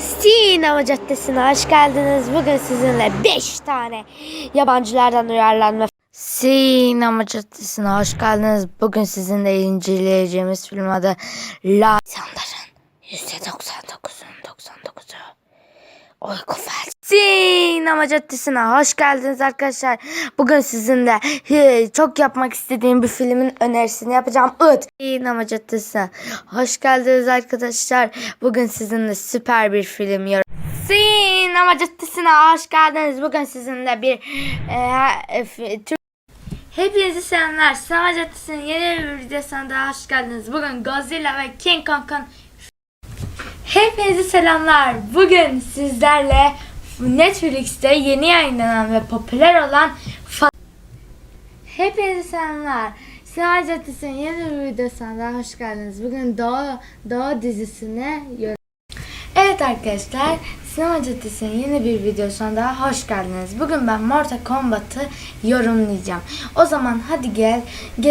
Sinema Caddesi'ne hoş geldiniz. Bugün sizinle 5 tane yabancılardan uyarlanma Sinema Caddesi'ne hoş geldiniz. Bugün sizinle inceleyeceğimiz film adı La İnsanların %99'un 99'u Uyku felci. Sinema Caddesi'ne hoş geldiniz arkadaşlar. Bugün sizinle çok yapmak istediğim bir filmin önerisini yapacağım. It. Sinema Caddesi'ne hoş geldiniz arkadaşlar. Bugün sizinle süper bir film yor. Sinema Caddesi'ne hoş geldiniz. Bugün sizinle bir e, e, Hepinizi selamlar. Sinema Caddesi'nin yeni bir videosuna daha hoş geldiniz. Bugün Godzilla ve King Kong'un Hepinize selamlar. Bugün sizlerle Netflix'te yeni yayınlanan ve popüler olan Hepinize selamlar. Sinema Caddesi'nin yeni bir videosuna daha hoş geldiniz. Bugün Doğu, Doğu dizisine yorum. Evet arkadaşlar, Sinema Caddesi'nin yeni bir videosuna daha hoş geldiniz. Bugün ben Mortal Kombat'ı yorumlayacağım. O zaman hadi gel, gel